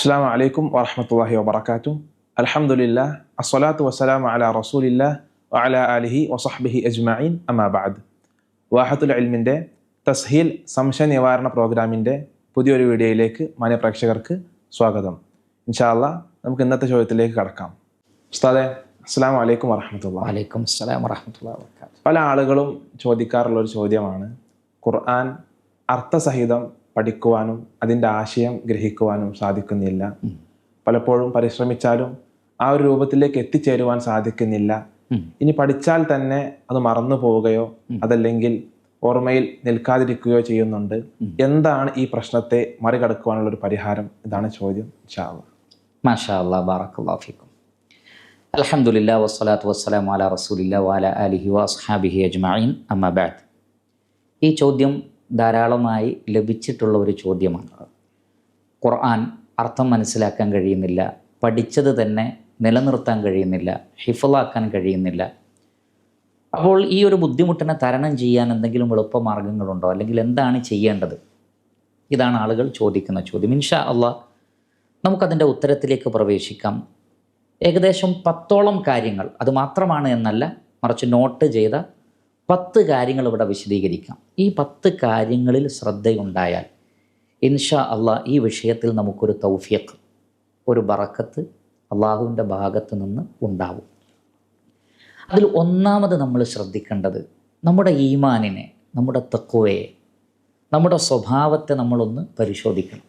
അസ്സാം വലൈക്കും വാഹമത്തല്ലാഹി വാബർക്കാത്തു അലഹമുല്ല അസ്വലാത്തു വസ്സലാം അല റസൂലില്ല അല അലിഹി വസഹ്ബിഹി അജ്മീൻ അമാബാദ് വാഹത്തുൽ അൽമിന്റെ തസ്ഹീൽ സംശയ നിവാരണ പ്രോഗ്രാമിന്റെ പുതിയൊരു വീഡിയോയിലേക്ക് മാന്യ പ്രേക്ഷകർക്ക് സ്വാഗതം. ഇൻഷാല്ല നമുക്ക് ഇന്നത്തെ ചോദ്യത്തിലേക്ക് കടക്കാം. ഉസ്താദെ അസ്സാം വലൈക്കും വറഹമത്തുള്ള വലൈക്കും അസ്സലാം വറഹമത്തുള്ള പല ആളുകളും ചോദിക്കാറുള്ള ഒരു ചോദ്യമാണ് ഖുർആൻ അർത്ഥസഹിതം പഠിക്കുവാനും അതിന്റെ ആശയം ഗ്രഹിക്കുവാനും സാധിക്കുന്നില്ല. പലപ്പോഴും പരിശ്രമിച്ചാലും ആ ഒരു രൂപത്തിലേക്ക് എത്തിച്ചേരുവാൻ സാധിക്കുന്നില്ല. ഇനി പഠിച്ചാൽ തന്നെ അത് മറന്നു പോവുകയോ അതല്ലെങ്കിൽ ഓർമ്മയിൽ നിൽക്കാതിരിക്കുകയോ ചെയ്യുന്നുണ്ട്. എന്താണ് ഈ പ്രശ്നത്തെ മറികടക്കുവാനുള്ള ഒരു പരിഹാരം? ഇതാണ് ചോദ്യം. മാഷാ വസ്സലാത്തു വസ്സലാം അല റസൂലില്ല വാല അലിഹി വസ്ഹാബിഹി അജ്മഈൻ. അമ്മ ബാദ് ഈ ചോദ്യം ധാരാളമായി ലഭിച്ചിട്ടുള്ള ഒരു ചോദ്യമാണ്. ഖുർആൻ അർത്ഥം മനസ്സിലാക്കാൻ കഴിയുന്നില്ല പഠിച്ചത് തന്നെ നിലനിർത്താൻ കഴിയുന്നില്ല ഹിഫലാക്കാൻ കഴിയുന്നില്ല. അപ്പോൾ ഈ ഒരു ബുദ്ധിമുട്ടിനെ തരണം ചെയ്യാൻ എന്തെങ്കിലും എളുപ്പ മാർഗങ്ങളുണ്ടോ അല്ലെങ്കിൽ എന്താണ് ചെയ്യേണ്ടത്? ഇതാണ് ആളുകൾ ചോദിക്കുന്ന ചോദ്യം. ഇൻഷാ അള്ളാഹ് നമുക്കതിന്റെ ഉത്തരത്തിലേക്ക് പ്രവേശിക്കാം. ഏകദേശം പത്തോളം കാര്യങ്ങൾ അത് മാത്രമാണ് എന്നല്ല മറിച്ച് നോട്ട് ചെയ്ത പത്ത് കാര്യങ്ങൾ ഇവിടെ വിശദീകരിക്കാം. ഈ പത്ത് കാര്യങ്ങളിൽ ശ്രദ്ധയുണ്ടായാൽ ഇൻഷാ അള്ളാഹ് ഈ വിഷയത്തിൽ നമുക്കൊരു തൗഫിയക്ക് ഒരു ബറക്കത്ത് അള്ളാഹുവിന്റെ ഭാഗത്ത് നിന്ന് ഉണ്ടാവും. അതിൽ ഒന്നാമത് നമ്മൾ ശ്രദ്ധിക്കേണ്ടത് നമ്മുടെ ഈമാനിനെ നമ്മുടെ തക്കുവയെ നമ്മുടെ സ്വഭാവത്തെ നമ്മളൊന്ന് പരിശോധിക്കണം.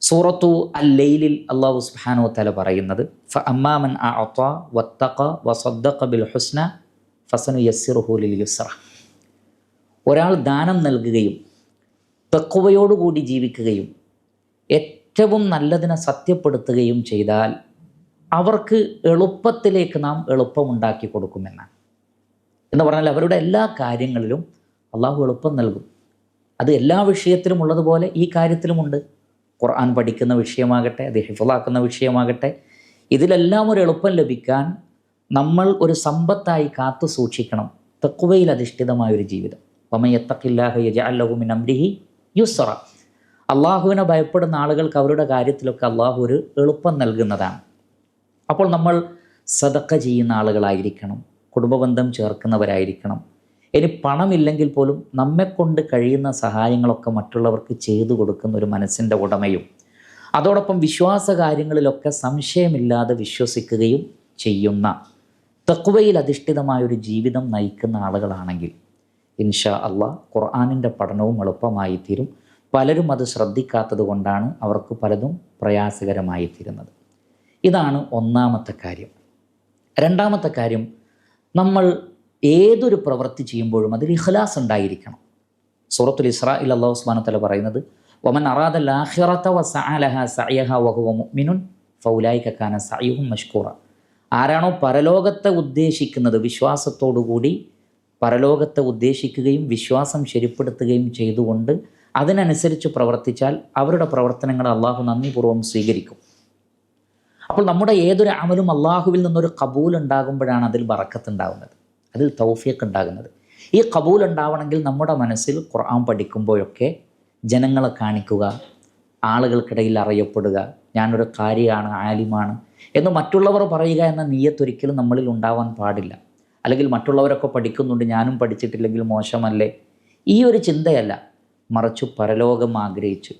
സൂറത്തു അൽ ലൈലിൽ അള്ളാഹു സുബ്ഹാനഹു തല പറയുന്നത് ഫ അമ്മാമൻ വത്തഖ വസദ്ദഖ ബിൽ ഹുസ്ന ഫസനു യസ്സിറുഹു ലിൽ യുസ്ര ഒരാൾ ദാനം നൽകുകയും തക്കുവയോടുകൂടി ജീവിക്കുകയും ഏറ്റവും നല്ലതിനെ സത്യപ്പെടുത്തുകയും ചെയ്താൽ അവർക്ക് എളുപ്പത്തിലേക്ക് നാം എളുപ്പമുണ്ടാക്കി കൊടുക്കുമെന്നാണ്. എന്ന് പറഞ്ഞാൽ അവരുടെ എല്ലാ കാര്യങ്ങളിലും അള്ളാഹു എളുപ്പം നൽകും. അത് എല്ലാ വിഷയത്തിലും ഉള്ളതുപോലെ ഈ കാര്യത്തിലുമുണ്ട് ഖുർആൻ പഠിക്കുന്ന വിഷയമാകട്ടെ അത് ഹിഫലാക്കുന്ന വിഷയമാകട്ടെ ഇതിലെല്ലാം ഒരു എളുപ്പം ലഭിക്കാൻ നമ്മൾ ഒരു സമ്പത്തായി കാത്തു സൂക്ഷിക്കണം. തെക്കുവയിൽ അധിഷ്ഠിതമായ ഒരു ജീവിതം. പമയത്തക്കില്ലാഹുമിൻ അംരിഹി യുസ്റ. അള്ളാഹുവിനെ ഭയപ്പെടുന്ന ആളുകൾക്ക് അവരുടെ കാര്യത്തിലൊക്കെ അള്ളാഹു ഒരു എളുപ്പം നൽകുന്നതാണ്. അപ്പോൾ നമ്മൾ സതക്ക ചെയ്യുന്ന ആളുകളായിരിക്കണം. കുടുംബബന്ധം ചേർക്കുന്നവരായിരിക്കണം. ഇനി പണമില്ലെങ്കിൽ പോലും നമ്മെക്കൊണ്ട് കഴിയുന്ന സഹായങ്ങളൊക്കെ മറ്റുള്ളവർക്ക് ചെയ്തു കൊടുക്കുന്ന ഒരു മനസ്സിന്റെ ഉടമയും അതോടൊപ്പം വിശ്വാസ കാര്യങ്ങളിലൊക്കെ സംശയമില്ലാതെ വിശ്വസിക്കുകയും ചെയ്യുന്ന തക്വയിൽ അധിഷ്ഠിതമായ ഒരു ജീവിതം നയിക്കുന്ന ആളുകളാണെങ്കിൽ ഇൻഷാ അള്ളാഹ് ഖുർആാനിന്റെ പഠനവും എളുപ്പമായി തീരും പലരും അത് ശ്രദ്ധിക്കാത്തത് കൊണ്ടാണ് അവർക്ക് പലതും പ്രയാസകരമായി തീരുന്നത് ഇതാണ് ഒന്നാമത്തെ കാര്യം. രണ്ടാമത്തെ കാര്യം നമ്മൾ ഏതൊരു പ്രവൃത്തി ചെയ്യുമ്പോഴും അതിൽ ഇഖ്ലാസ് ഉണ്ടായിരിക്കണം. സൂറത്തുൽ ഇസ്രായിൽ അള്ളാഹു ഉസ്മാന തല പറയുന്നത് ഒമൻ അറാദ് ലാഹിറത്ത വ സഅലഹ സഅയഹ വഹുവ മുഅ്മിനുൻ കാന സഅയുഹും മഷ്കൂറ. ആരാണോ പരലോകത്തെ ഉദ്ദേശിക്കുന്നത് വിശ്വാസത്തോടുകൂടി പരലോകത്തെ ഉദ്ദേശിക്കുകയും വിശ്വാസം ശരിപ്പെടുത്തുകയും ചെയ്തുകൊണ്ട് അതിനനുസരിച്ച് പ്രവർത്തിച്ചാൽ അവരുടെ പ്രവർത്തനങ്ങൾ അള്ളാഹു നന്ദിപൂർവം സ്വീകരിക്കും. അപ്പോൾ നമ്മുടെ ഏതൊരു അമലും അള്ളാഹുവിൽ നിന്നൊരു കബൂൽ ഉണ്ടാകുമ്പോഴാണ് അതിൽ ബറക്കത്തുണ്ടാകുന്നത്. അതിൽ തൗഫിയൊക്കെ ഉണ്ടാകുന്നത്. ഈ കബൂൽ ഉണ്ടാവണമെങ്കിൽ നമ്മുടെ മനസ്സിൽ ഖുർആൻ പഠിക്കുമ്പോഴൊക്കെ ജനങ്ങളെ കാണിക്കുക ആളുകൾക്കിടയിൽ അറിയപ്പെടുക. ഞാനൊരു കാര്യമാണ് ആലിമാണ് എന്ന് മറ്റുള്ളവർ പറയുക എന്ന നീയത്തൊരിക്കലും നമ്മളിൽ ഉണ്ടാവാൻ പാടില്ല. അല്ലെങ്കിൽ മറ്റുള്ളവരൊക്കെ പഠിക്കുന്നുണ്ട് ഞാനും പഠിച്ചിട്ടില്ലെങ്കിൽ മോശമല്ലേ? ഈ ഒരു ചിന്തയല്ല. മറിച്ചു പരലോകം ആഗ്രഹിച്ച്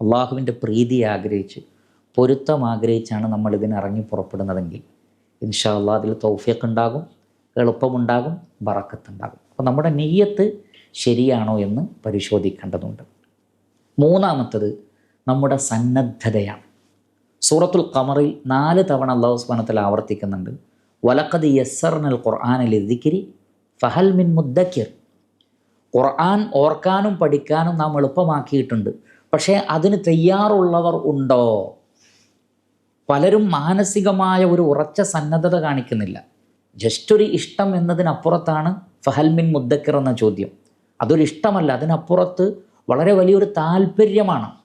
അള്ളാഹുവിന്റെ പ്രീതി ആഗ്രഹിച്ച് പൊരുത്തം ആഗ്രഹിച്ചാണ് നമ്മൾ ഇതിന് ഇറങ്ങി പുറപ്പെടുന്നതെങ്കിൽ ഇൻഷാ അള്ളാഹ് അതിൽ തൗഫിയൊക്കെ ഉണ്ടാകും എളുപ്പമുണ്ടാകും ബറക്കത്തുണ്ടാകും. അപ്പോൾ നമ്മുടെ നെയ്യത്ത് ശരിയാണോ എന്ന് പരിശോധിക്കേണ്ടതുണ്ട്. മൂന്നാമത്തത് നമ്മുടെ സന്നദ്ധതയാണ്. സൂറത്തുൽ കമറിൽ നാല് തവണ അള്ളാഹു സ്ബാനത്തിൽ ആവർത്തിക്കുന്നുണ്ട്. വലക്കത് യസ്സർനൽ ഖുർആാനിൽ ദിക്കിരി ഫഹൽ മിൻ മുദ്ദക്കിർ. ഖുർആൻ ഓർക്കാനും പഠിക്കാനും നാം എളുപ്പമാക്കിയിട്ടുണ്ട്. പക്ഷേ അതിന് തയ്യാറുള്ളവർ ഉണ്ടോ? പലരും മാനസികമായ ഒരു ഉറച്ച സന്നദ്ധത കാണിക്കുന്നില്ല. ജസ്റ്റ് ഒരു ഇഷ്ടം എന്നതിനപ്പുറത്താണ് ഫഹൽമിൻ മുദ്ദക്കിർ എന്ന ചോദ്യം. അതൊരു ഇഷ്ടമല്ല അതിനപ്പുറത്ത് വളരെ വലിയൊരു താല്പര്യമാണ്.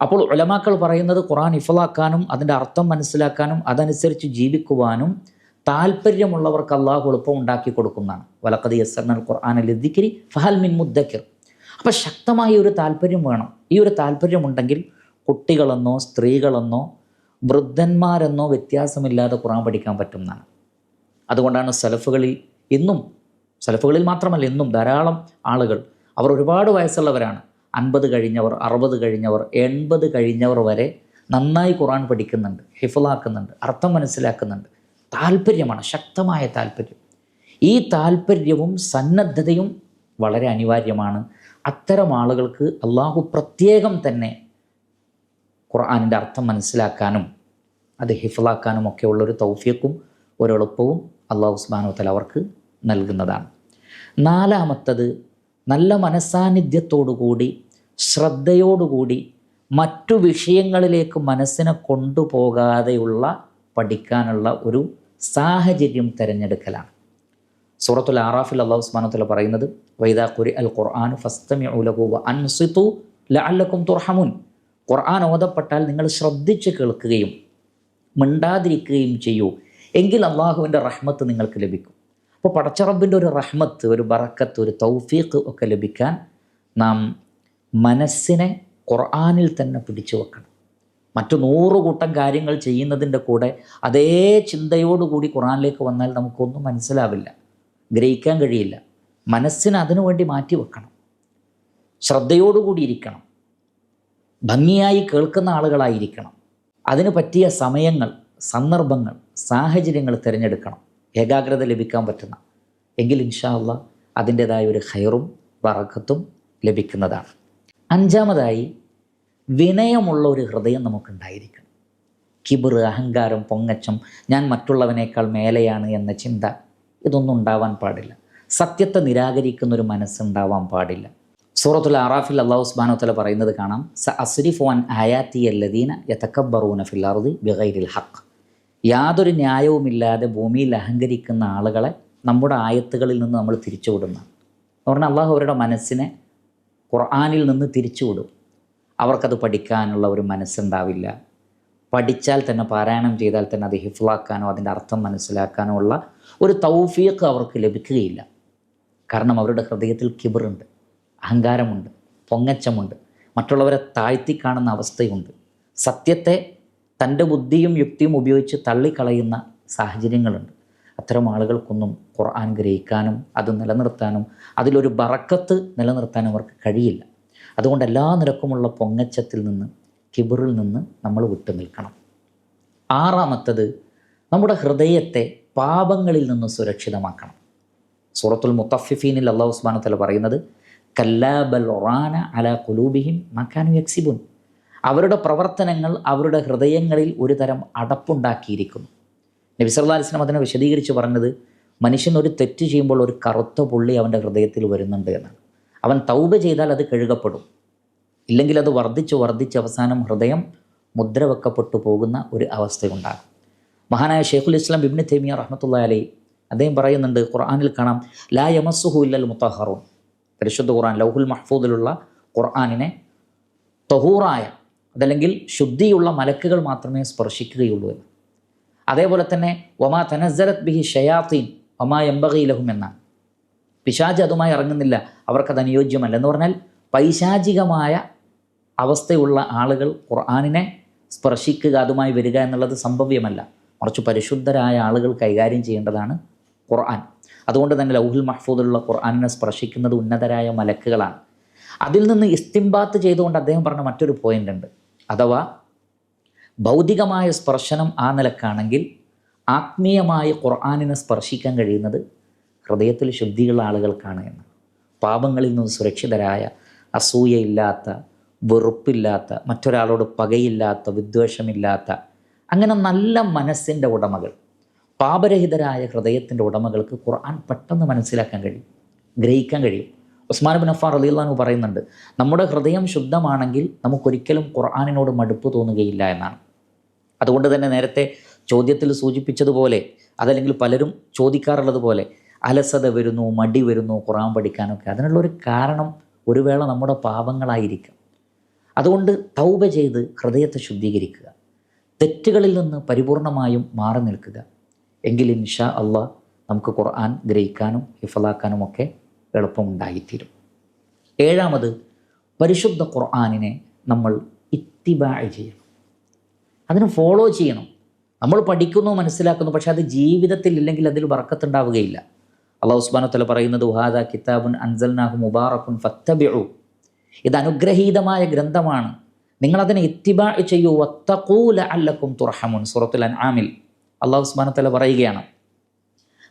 അപ്പോൾ ഉലമാക്കൾ പറയുന്നത് ഖുറാൻ ഇഫലാക്കാനും അതിന്റെ അർത്ഥം മനസ്സിലാക്കാനും അതനുസരിച്ച് ജീവിക്കുവാനും താല്പര്യമുള്ളവർക്ക് അള്ളാഹു എളുപ്പം ഉണ്ടാക്കി കൊടുക്കുന്നതാണ്. വലക്കത് യസർനൽ ഖുർആൻ ലിദ്ദിക്കിരി ഫഹൽ മിൻ മുദ്ദക്കിർ. അപ്പോൾ ശക്തമായ ഒരു താല്പര്യം വേണം. ഈ ഒരു താല്പര്യമുണ്ടെങ്കിൽ കുട്ടികളെന്നോ സ്ത്രീകളെന്നോ വൃദ്ധന്മാരെന്നോ വ്യത്യാസമില്ലാതെ ഖുറാൻ പഠിക്കാൻ പറ്റുന്നതാണ്. അതുകൊണ്ടാണ് സലഫുകളിൽ ഇന്നും സലഫുകളിൽ മാത്രമല്ല ഇന്നും ധാരാളം ആളുകൾ അവർ ഒരുപാട് വയസ്സുള്ളവരാണ്. അൻപത് കഴിഞ്ഞവർ അറുപത് കഴിഞ്ഞവർ എൺപത് കഴിഞ്ഞവർ വരെ നന്നായി ഖുറാൻ പഠിക്കുന്നുണ്ട് ഹിഫലാക്കുന്നുണ്ട് അർത്ഥം മനസ്സിലാക്കുന്നുണ്ട്. താല്പര്യമാണ് ശക്തമായ താല്പര്യം ഈ താല്പര്യവും സന്നദ്ധതയും വളരെ അനിവാര്യമാണ്. അത്തരം ആളുകൾക്ക് അള്ളാഹു പ്രത്യേകം തന്നെ ഖുർആാനിന്റെ അർത്ഥം മനസ്സിലാക്കാനും അത് ഹിഫലാക്കാനും ഒക്കെ ഉള്ളൊരു തൗഫീഖും ഒരു എളുപ്പവും അള്ളാഹു ഉസ്മാനോ തല അവർക്ക് നൽകുന്നതാണ്. നാലാമത്തത് നല്ല മനസാന്നിധ്യത്തോടുകൂടി ശ്രദ്ധയോടുകൂടി മറ്റു വിഷയങ്ങളിലേക്ക് മനസ്സിനെ കൊണ്ടുപോകാതെയുള്ള പഠിക്കാനുള്ള ഒരു സാഹചര്യം തിരഞ്ഞെടുക്കലാണ്. സൂറത്തുൽ ആറാഫിൽ അള്ളാഹു വ പറയുന്നത് വൈദാ ഖുരി അൽ ഖുർആൻ ഫസ്തമി ലഹു വ അൻസിതു ലഅല്ലക്കും തുർഹമുൻ. ഖുർആൻ ഓതപ്പെട്ടാൽ നിങ്ങൾ ശ്രദ്ധിച്ച് കേൾക്കുകയും മിണ്ടാതിരിക്കുകയും ചെയ്യൂ. എങ്കിൽ അള്ളാഹുവിന്റെ റഹ്മത്ത് നിങ്ങൾക്ക് ലഭിക്കും. അപ്പോൾ പടച്ചറബിന്റെ ഒരു റഹ്മത്ത് ഒരു ബറക്കത്ത് ഒരു തൗഫീഖ് ഒക്കെ ലഭിക്കാൻ നാം മനസ്സിനെ ഖുർആാനിൽ തന്നെ പിടിച്ചു വെക്കണം. മറ്റു നൂറ് കൂട്ടം കാര്യങ്ങൾ ചെയ്യുന്നതിന്റെ കൂടെ അതേ ചിന്തയോടുകൂടി ഖുറാനിലേക്ക് വന്നാൽ നമുക്കൊന്നും മനസ്സിലാവില്ല. ഗ്രഹിക്കാൻ കഴിയില്ല. മനസ്സിന് അതിനു വേണ്ടി മാറ്റി വെക്കണം. ശ്രദ്ധയോടുകൂടി ഇരിക്കണം. ഭംഗിയായി കേൾക്കുന്ന ആളുകളായിരിക്കണം. അതിന് പറ്റിയ സമയങ്ങൾ സന്ദർഭങ്ങൾ സാഹചര്യങ്ങൾ തിരഞ്ഞെടുക്കണം. ഏകാഗ്രത ലഭിക്കാൻ പറ്റുന്ന. എങ്കിൽ ഇൻഷാല്ല അതിന്റേതായ ഒരു ഹൈറും വറക്കത്തും ലഭിക്കുന്നതാണ്. അഞ്ചാമതായി വിനയമുള്ള ഒരു ഹൃദയം നമുക്കുണ്ടായിരിക്കണം. കിബിർ അഹങ്കാരം പൊങ്ങച്ചം ഞാൻ മറ്റുള്ളവനേക്കാൾ മേലെയാണ് എന്ന ചിന്ത ഇതൊന്നും ഉണ്ടാവാൻ പാടില്ല. സത്യത്തെ നിരാകരിക്കുന്ന ഒരു മനസ്സുണ്ടാവാൻ പാടില്ല. സൂറത്തുൽ അറാഫിൽ അള്ളാഹു തആല പറയുന്നത് കാണാം സ അസ്രിഫു വൻ ആയാത്തി അല്ലദീന യഥക്കബറൂന ഫിൽ അർദി ബിഗൈരിൽ ഹഖ്. യാതൊരു ന്യായവുമില്ലാതെ ഭൂമിയിൽ അഹങ്കരിക്കുന്ന ആളുകളെ നമ്മുടെ ആയത്തുകളിൽ നിന്ന് നമ്മൾ തിരിച്ചുവിടുന്ന എന്ന് പറഞ്ഞാൽ അള്ളാഹു അവരുടെ മനസ്സിനെ ഖുർആനിൽ നിന്ന് തിരിച്ചുവിടും. അവർക്കത് പഠിക്കാനുള്ള ഒരു മനസ്സുണ്ടാവില്ല. പഠിച്ചാൽ തന്നെ പാരായണം ചെയ്താൽ തന്നെ അത് ഹിഫ്ലാക്കാനോ അതിന്റെ അർത്ഥം മനസ്സിലാക്കാനോ ഉള്ള ഒരു തൗഫീഖ് അവർക്ക് ലഭിക്കുകയില്ല. കാരണം അവരുടെ ഹൃദയത്തിൽ കിബറുണ്ട് അഹങ്കാരമുണ്ട് പൊങ്ങച്ചമുണ്ട്. മറ്റുള്ളവരെ താഴ്ത്തി കാണുന്ന അവസ്ഥയുണ്ട്. സത്യത്തെ തന്റെ ബുദ്ധിയും യുക്തിയും ഉപയോഗിച്ച് തള്ളിക്കളയുന്ന സാഹചര്യങ്ങളുണ്ട്. അത്തരം ആളുകൾക്കൊന്നും ഖുർആൻ ഗ്രഹിക്കാനും അത് നിലനിർത്താനും അതിലൊരു ബറക്കത്ത് നിലനിർത്താനും അവർക്ക് കഴിയില്ല. അതുകൊണ്ട് എല്ലാ നിരക്കുമുള്ള പൊങ്ങച്ചത്തിൽ നിന്ന് കിബിറിൽ നിന്ന് നമ്മൾ വിട്ടു നിൽക്കണം. ആറാമത്തത് നമ്മുടെ ഹൃദയത്തെ പാപങ്ങളിൽ നിന്ന് സുരക്ഷിതമാക്കണം. സൂറത്തുൽ മുത്തഫിഫീനിൽ അള്ളാഹു ഉസ്മാൻ തല പറയുന്നത് കല്ലാബൽ ഒറാന അല കുലൂബിഹിം മക്കാനു യക്സിബുൻ. അവരുടെ പ്രവർത്തനങ്ങൾ അവരുടെ ഹൃദയങ്ങളിൽ ഒരു തരം അടപ്പുണ്ടാക്കിയിരിക്കുന്നു. നബി സല്ലല്ലാഹു അലൈഹി വസല്ലം അതിനെ വിശദീകരിച്ച് പറഞ്ഞത് മനുഷ്യൻ ഒരു തെറ്റ് ചെയ്യുമ്പോൾ ഒരു കറുത്ത പുള്ളി അവന്റെ ഹൃദയത്തിൽ വരുന്നുണ്ട് എന്നാണ്. അവൻ തൗബ ചെയ്താൽ അത് കഴുകപ്പെടും. ഇല്ലെങ്കിൽ അത് വർദ്ധിച്ച് വർദ്ധിച്ച് അവസാനം ഹൃദയം മുദ്ര വെക്കപ്പെട്ടു പോകുന്ന ഒരു അവസ്ഥയുണ്ടാകും. മഹാനായ ഷെയ്ഖുൽ ഇസ്ലാം ബിബിൻ തേമിയ റഹ്മത്തുള്ള അലൈ അദ്ദേഹം പറയുന്നുണ്ട് ഖുർആാനിൽ കാണാം ലാ യമസുഹു ഇല്ലൽ മുത്തഹറൂൻ. പരിശുദ്ധ ഖുർആൻ ലൗഹുൽ മഹ്ഫൂദിലുള്ള ഖുർആാനിനെ തഹൂറായ അതല്ലെങ്കിൽ ശുദ്ധിയുള്ള മലക്കുകൾ മാത്രമേ സ്പർശിക്കുകയുള്ളൂ എന്ന്. അതേപോലെ തന്നെ വമാ തനസ്സലത് ബിഹി ഷയാത്തീൻ വമാ എംബഗി ലഹും എന്നാണ്. പിശാജ് അതുമായി ഇറങ്ങുന്നില്ല. അവർക്കത് അനുയോജ്യമല്ല എന്ന് പറഞ്ഞാൽ പൈശാചികമായ അവസ്ഥയുള്ള ആളുകൾ ഖുർആാനിനെ സ്പർശിക്കുക അതുമായി വരിക എന്നുള്ളത് സംഭവ്യമല്ല. മറിച്ച് പരിശുദ്ധരായ ആളുകൾ കൈകാര്യം ചെയ്യേണ്ടതാണ് ഖുർആൻ. അതുകൊണ്ട് തന്നെ ലൗഹുൽ മഹ്ഫൂദുള്ള ഖുർആാനിനെ സ്പർശിക്കുന്നത് ഉന്നതരായ മലക്കുകളാണ്. അതിൽ നിന്ന് ഇസ്തിംബാത്ത് ചെയ്തുകൊണ്ട് അദ്ദേഹം പറഞ്ഞ മറ്റൊരു പോയിന്റ് ഉണ്ട്. അഥവാ ഭൗതികമായ സ്പർശനം ആ നിലക്കാണെങ്കിൽ ആത്മീയമായ ഖുർആാനിനെ സ്പർശിക്കാൻ കഴിയുന്നത് ഹൃദയത്തിൽ ശുദ്ധിയുള്ള ആളുകൾക്കാണ് എന്ന്. പാപങ്ങളിൽ നിന്ന് സുരക്ഷിതരായ അസൂയയില്ലാത്ത വെറുപ്പില്ലാത്ത മറ്റൊരാളോട് പകയില്ലാത്ത വിദ്വേഷമില്ലാത്ത അങ്ങനെ നല്ല മനസ്സിന്റെ ഉടമകൾ പാപരഹിതരായ ഹൃദയത്തിന്റെ ഉടമകൾക്ക് ഖുർആൻ പെട്ടെന്ന് മനസ്സിലാക്കാൻ കഴിയും ഗ്രഹിക്കാൻ കഴിയും. ഉസ്മാൻ ബിൻ അഫാർ അലിള്ളാഹു പറയുന്നുണ്ട് നമ്മുടെ ഹൃദയം ശുദ്ധമാണെങ്കിൽ നമുക്കൊരിക്കലും ഖുർആാനിനോട് മടുപ്പ് തോന്നുകയില്ല എന്നാണ്. അതുകൊണ്ട് തന്നെ നേരത്തെ ചോദ്യത്തിൽ സൂചിപ്പിച്ചതുപോലെ അതല്ലെങ്കിൽ പലരും ചോദിക്കാറുള്ളത് പോലെ അലസത വരുന്നു മടി വരുന്നു ഖുറാൻ പഠിക്കാനൊക്കെ. അതിനുള്ളൊരു കാരണം ഒരു വേള നമ്മുടെ പാപങ്ങളായിരിക്കാം. അതുകൊണ്ട് തൗബ ചെയ്ത് ഹൃദയത്തെ ശുദ്ധീകരിക്കുക. തെറ്റുകളിൽ നിന്ന് പരിപൂർണമായും മാറി നിൽക്കുക. എങ്കിൽ ഇൻഷാ അള്ളാഹ് നമുക്ക് ഖുർആൻ ഗ്രഹിക്കാനും ഹിഫലാക്കാനും ഒക്കെ എളുപ്പമുണ്ടായിത്തീരും. ഏഴാമത് പരിശുദ്ധ ഖുർആാനിനെ നമ്മൾ ഇത്തിബായ് ചെയ്യണം. അതിന് ഫോളോ ചെയ്യണം. നമ്മൾ പഠിക്കുന്നു മനസ്സിലാക്കുന്നു പക്ഷെ അത് ജീവിതത്തിൽ ഇല്ലെങ്കിൽ അതിൽ വറക്കത്തുണ്ടാവുകയില്ല. അള്ളാഹു ഉസ്മാനത്തല പറയുന്നത് ഉഹാദ കിതാബുൻ അൻസൽനാഹു മുബാറക്കുൻ ഫത്തബിഉ. ഇത് അനുഗ്രഹീതമായ ഗ്രന്ഥമാണ്. നിങ്ങളതിനെ ഇത്തിബാ ചെയ്യൂ വത്തക്കൂല അല്ലക്കും തുറഹമുൻ സൂറത്തുൽ അൻആമിൽ അള്ളാഹു ഉസ്മാനത്തല പറയുകയാണ്.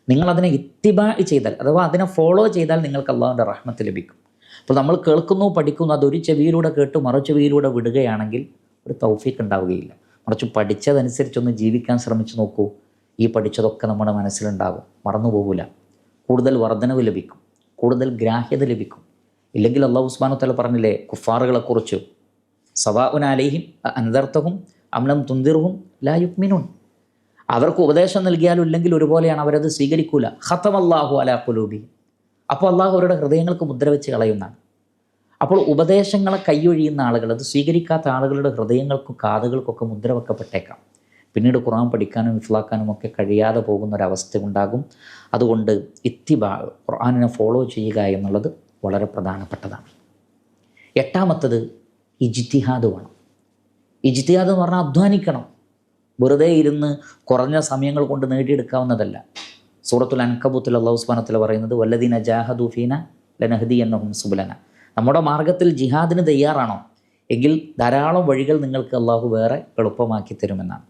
നിങ്ങളതിനെ ഇത്തിബാ ചെയ്താൽ അഥവാ അതിനെ ഫോളോ ചെയ്താൽ നിങ്ങൾക്ക് അള്ളാഹുവിന്റെ റഹ്മത്ത് ലഭിക്കും. അപ്പോൾ നമ്മൾ കേൾക്കുന്നു പഠിക്കുന്നു അതൊരു ചെവിയിലൂടെ കേട്ട് മറു ചെവിയിലൂടെ വിടുകയാണെങ്കിൽ ഒരു തൗഫീക്ക് ഉണ്ടാവുകയില്ല. മറിച്ച് പഠിച്ചതനുസരിച്ചൊന്ന് ജീവിക്കാൻ ശ്രമിച്ചു നോക്കൂ. ഈ പഠിച്ചതൊക്കെ നമ്മുടെ മനസ്സിലുണ്ടാകും. മറന്നു പോകില്ല കൂടുതൽ വർധനവ് ലഭിക്കും. കൂടുതൽ ഗ്രാഹ്യത ലഭിക്കും. ഇല്ലെങ്കിൽ അള്ളാഹു ഉസ്മാനു തല പറഞ്ഞില്ലേ കുഫാറുകളെക്കുറിച്ച്. സവാഉൻ അലൈഹിം അനന്തർത്ഥവും അമ്ലം തുന്തിർഹും ലാ യുക്മിനുൻ. അവർക്ക് ഉപദേശം നൽകിയാലും ഇല്ലെങ്കിൽ ഒരുപോലെയാണ് അവരത് സ്വീകരിക്കൂല. ഹത്തം അള്ളാഹു അലാ കുലൂബി അപ്പോൾ അള്ളാഹു അവരുടെ ഹൃദയങ്ങൾക്ക് മുദ്ര വെച്ച് കളയുന്നതാണ്. അപ്പോൾ ഉപദേശങ്ങളെ കൈയൊഴിയുന്ന ആളുകൾ അത് സ്വീകരിക്കാത്ത ആളുകളുടെ ഹൃദയങ്ങൾക്കും കാതുകൾക്കൊക്കെ മുദ്ര വെക്കപ്പെട്ടേക്കാം പിന്നീട് ഖുറാൻ പഠിക്കാനും ഇഫ്ലാക്കാനും ഒക്കെ കഴിയാതെ പോകുന്ന ഒരവസ്ഥ ഉണ്ടാകും. അതുകൊണ്ട് ഇത്തിബാ ഖുർആാനിനെ ഫോളോ ചെയ്യുക എന്നുള്ളത് വളരെ പ്രധാനപ്പെട്ടതാണ്. എട്ടാമത്തത് ഇജ്തിഹാദ് വേണം. ഇജ്തിഹാദ് എന്ന് പറഞ്ഞാൽ അധ്വാനിക്കണം. വെറുതെ ഇരുന്ന് കുറഞ്ഞ സമയങ്ങൾ കൊണ്ട് നേടിയെടുക്കാവുന്നതല്ല. സൂറത്തുൽ അൻകബൂത്തുൽ അള്ളാഹുസ്ബാനത്തിൽ പറയുന്നത് വല്ലദീന ജാഹദുഫീന ലനഹദി എന്നഹും സുബുലന. നമ്മുടെ മാർഗത്തിൽ ജിഹാദിന് തയ്യാറാണോ? എങ്കിൽ ധാരാളം വഴികൾ നിങ്ങൾക്ക് അള്ളാഹു വേറെ എളുപ്പമാക്കി തരുമെന്നാണ്.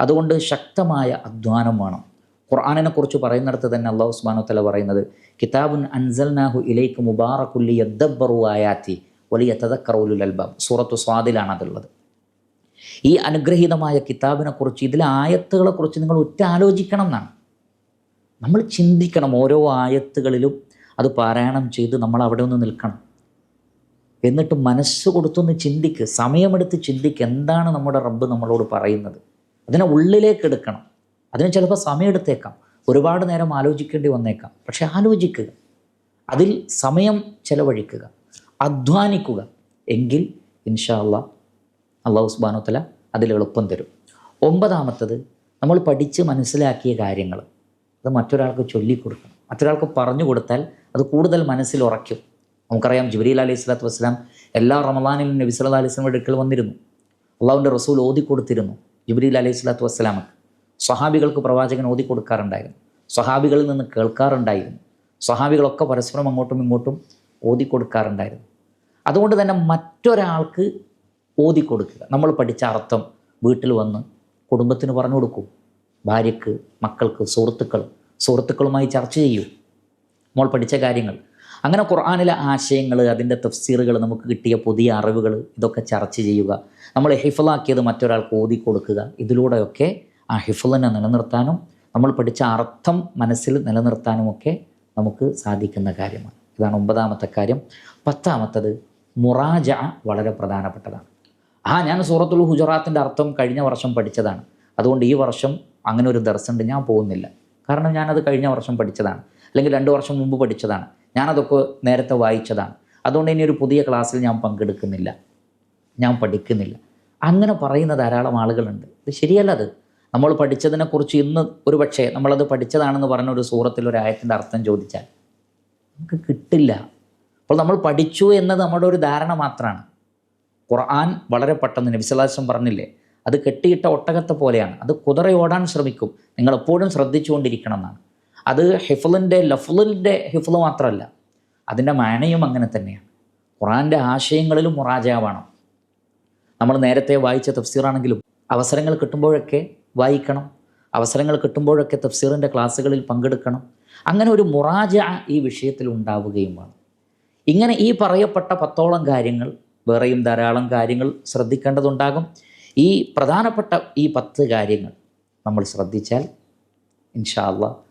അതുകൊണ്ട് ശക്തമായ അധ്വാനം വേണം. ഖുർആാനിനെ കുറിച്ച് പറയുന്നിടത്ത് തന്നെ അള്ളാഹു ഉസ്മാനോ തല പറയുന്നത് കിതാബുൻ അൻസൽനാഹു ഇലൈക്ക് മുബാറക്കുല്ലി യദ്ദബറു ആയാത്തി വലിയ തദക്കറവുലുൽ അൽബാബ് സൂറത്തു സ്വാദിലാണ് അതുള്ളത്. ഈ അനുഗ്രഹീതമായ കിതാബിനെക്കുറിച്ച് ഇതിലെ ആയത്തുകളെക്കുറിച്ച് നിങ്ങൾ ഒറ്റ ആലോചിക്കണം എന്നാണ്. നമ്മൾ ചിന്തിക്കണം ഓരോ ആയത്തുകളിലും അത് പാരായണം ചെയ്ത് നമ്മൾ അവിടെ ഒന്ന് നിൽക്കണം. എന്നിട്ട് മനസ്സ് കൊടുത്തൊന്ന് ചിന്തിക്ക് സമയമെടുത്ത് ചിന്തിക്ക് എന്താണ് നമ്മുടെ റബ്ബ് നമ്മളോട് പറയുന്നത്. അതിനെ ഉള്ളിലേക്ക് എടുക്കണം. അതിന് ചിലപ്പോൾ സമയമെടുത്തേക്കാം. ഒരുപാട് നേരം ആലോചിക്കേണ്ടി വന്നേക്കാം. പക്ഷെ ആലോചിക്കുക. അതിൽ സമയം ചെലവഴിക്കുക. അധ്വാനിക്കുക. എങ്കിൽ ഇൻഷാ അല്ലാ അള്ളാഹു സുബാനുത്തല അതിൽ എളുപ്പം തരും. ഒമ്പതാമത്തത് നമ്മൾ പഠിച്ച് മനസ്സിലാക്കിയ കാര്യങ്ങൾ. അത് മറ്റൊരാൾക്ക് ചൊല്ലിക്കൊടുക്കണം. മറ്റൊരാൾക്ക് പറഞ്ഞു കൊടുത്താൽ അത് കൂടുതൽ മനസ്സിൽ ഉറയ്ക്കും. നമുക്കറിയാം ജിബ്രീൽ അലൈഹി സ്വലാത്തു വസ്സലാം എല്ലാ റമദാനിലും നബി സല്ലാ അലൈഹി സ്വലമിയുടെ അടുക്കൽ വന്നിരുന്നു. അള്ളാഹുവിന്റെ റസൂൽ ഓതി കൊടുത്തിരുന്നു ജിബ്രീൽ അലൈഹി സ്വലാത്തു വസ്സലാമക്ക്. സ്വഹാബികൾക്ക് പ്രവാചകൻ ഓതി കൊടുക്കാറുണ്ടായിരുന്നു. സ്വഹാബികളിൽ നിന്ന് കേൾക്കാറുണ്ടായിരുന്നു. സ്വഹാബികളൊക്കെ പരസ്പരം അങ്ങോട്ടും ഇങ്ങോട്ടും ഓതി കൊടുക്കാറുണ്ടായിരുന്നു. അതുകൊണ്ട് തന്നെ മറ്റൊരാൾക്ക് ഓതി കൊടുക്കുക. നമ്മൾ പഠിച്ച അർത്ഥം വീട്ടിൽ വന്ന് കുടുംബത്തിന് പറഞ്ഞു കൊടുക്കൂ. ഭാര്യക്ക് മക്കൾക്ക് സുഹൃത്തുക്കൾ സുഹൃത്തുക്കളുമായി ചർച്ച ചെയ്യൂ. നമ്മൾ പഠിച്ച കാര്യങ്ങൾ അങ്ങനെ ഖുർആാനിലെ ആശയങ്ങൾ അതിന്റെ തഫ്സീറുകൾ നമുക്ക് കിട്ടിയ പുതിയ അറിവുകൾ ഇതൊക്കെ ചർച്ച ചെയ്യുക. നമ്മൾ ഹിഫലാക്കിയത് മറ്റൊരാൾക്ക് ഓതി കൊടുക്കുക. ഇതിലൂടെയൊക്കെ ആ ഹിഫലിനെ നിലനിർത്താനും നമ്മൾ പഠിച്ച അർത്ഥം മനസ്സിൽ നിലനിർത്താനുമൊക്കെ നമുക്ക് സാധിക്കുന്ന കാര്യമാണ്. ഇതാണ് ഒമ്പതാമത്തെ കാര്യം. പത്താമത്തത് മുറാജ വളരെ പ്രധാനപ്പെട്ടതാണ്. ആ ഞാൻ സൂറത്തുൽ ഹുജറാത്തിന്റെ അർത്ഥം കഴിഞ്ഞ വർഷം പഠിച്ചതാണ്. അതുകൊണ്ട് ഈ വർഷം അങ്ങനെ ഒരു ദർശനം ഞാൻ പോകുന്നില്ല. കാരണം ഞാനത് കഴിഞ്ഞ വർഷം പഠിച്ചതാണ്. അല്ലെങ്കിൽ രണ്ട് വർഷം മുമ്പ് പഠിച്ചതാണ്. ഞാനതൊക്കെ നേരത്തെ വായിച്ചതാണ്. അതുകൊണ്ട് ഇനി ഒരു പുതിയ ക്ലാസ്സിൽ ഞാൻ പങ്കെടുക്കുന്നില്ല. ഞാൻ പഠിക്കുന്നില്ല. അങ്ങനെ പറയുന്ന ധാരാളം ആളുകളുണ്ട്. ഇത് ശരിയല്ല അത്. നമ്മൾ പഠിച്ചതിനെക്കുറിച്ച് ഇന്ന് ഒരു പക്ഷേ നമ്മളത് പഠിച്ചതാണെന്ന് പറഞ്ഞ ഒരു സൂറത്തിൽ ഒരു ആയത്തിന്റെ അർത്ഥം ചോദിച്ചാൽ നമുക്ക് കിട്ടില്ല. അപ്പോൾ നമ്മൾ പഠിച്ചു എന്നത് നമ്മുടെ ഒരു ധാരണ മാത്രമാണ്. ഖുർആൻ വളരെ പെട്ടെന്ന് നബിസലാസം പറഞ്ഞില്ലേ? അത് കെട്ടിയിട്ട ഒട്ടകത്തെ പോലെയാണ്. അത് കുതിരയോടാൻ ശ്രമിക്കും. നിങ്ങൾ എപ്പോഴും ശ്രദ്ധിച്ചുകൊണ്ടിരിക്കണം എന്നാണ്. അത് ഹിഫലിന്റെ ലഫ്ലിന്റെ ഹിഫ്ല് മാത്രമല്ല അതിന്റെ മാനയും അങ്ങനെ തന്നെയാണ്. ഖുറാന്റെ ആശയങ്ങളിലും മുറാജാവണം. നമ്മൾ നേരത്തെ വായിച്ച തഫ്സീറാണെങ്കിലും അവസരങ്ങൾ കിട്ടുമ്പോഴൊക്കെ വായിക്കണം അവസരങ്ങൾ കിട്ടുമ്പോഴൊക്കെ തഫ്സീറിന്റെ ക്ലാസ്സുകളിൽ പങ്കെടുക്കണം. അങ്ങനെ ഒരു മുറാജ ഈ വിഷയത്തിൽ ഉണ്ടാവുകയും വേണം ഇങ്ങനെ ഈ പറയപ്പെട്ട പത്തോളം കാര്യങ്ങൾ വേറെയും ധാരാളം കാര്യങ്ങൾ ശ്രദ്ധിക്കേണ്ടതുണ്ടാകും. ഈ പ്രധാനപ്പെട്ട ഈ പത്ത് കാര്യങ്ങൾ നമ്മൾ ശ്രദ്ധിച്ചാൽ ഇൻഷാ അള്ളാഹ്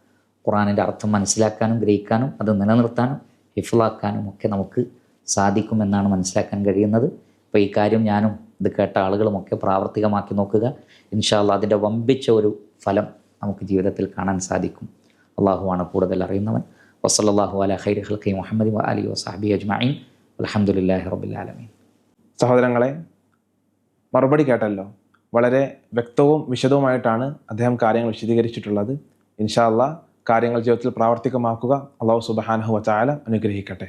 ഖുറാനിന്റെ അർത്ഥം മനസ്സിലാക്കാനും ഗ്രഹിക്കാനും അത് നിലനിർത്താനും ഹിഫിളാക്കാനും ഒക്കെ നമുക്ക് സാധിക്കുമെന്നാണ് മനസ്സിലാക്കാൻ കഴിയുന്നത്. അപ്പോൾ ഈ കാര്യം ഞാനും ഇത് കേട്ട ആളുകളുമൊക്കെ പ്രാവർത്തികമാക്കി നോക്കുക. ഇൻഷാല്ല അതിന്റെ വമ്പിച്ച ഒരു ഫലം നമുക്ക് ജീവിതത്തിൽ കാണാൻ സാധിക്കും. അള്ളാഹുവാണ് കൂടുതൽ അറിയുന്നവൻ. വസല്ലാഹു അല ഖൈർ ഹൽക്കൈ മുഹമ്മദ് അലി വസാഹബി അജ്മീൻ അലഹമുല്ലാഹി റബുല്ലാലമീൻ സഹോദരങ്ങളെ മറുപടി കേട്ടല്ലോ. വളരെ വ്യക്തവും വിശദവുമായിട്ടാണ് അദ്ദേഹം കാര്യങ്ങൾ വിശദീകരിച്ചിട്ടുള്ളത്. ഇൻഷാ അള്ളാഹ് കാര്യങ്ങൾ ജീവിതത്തിൽ പ്രാവർത്തികമാക്കുക. അള്ളാഹു സുബഹാനഹു വചാല അനുഗ്രഹിക്കട്ടെ.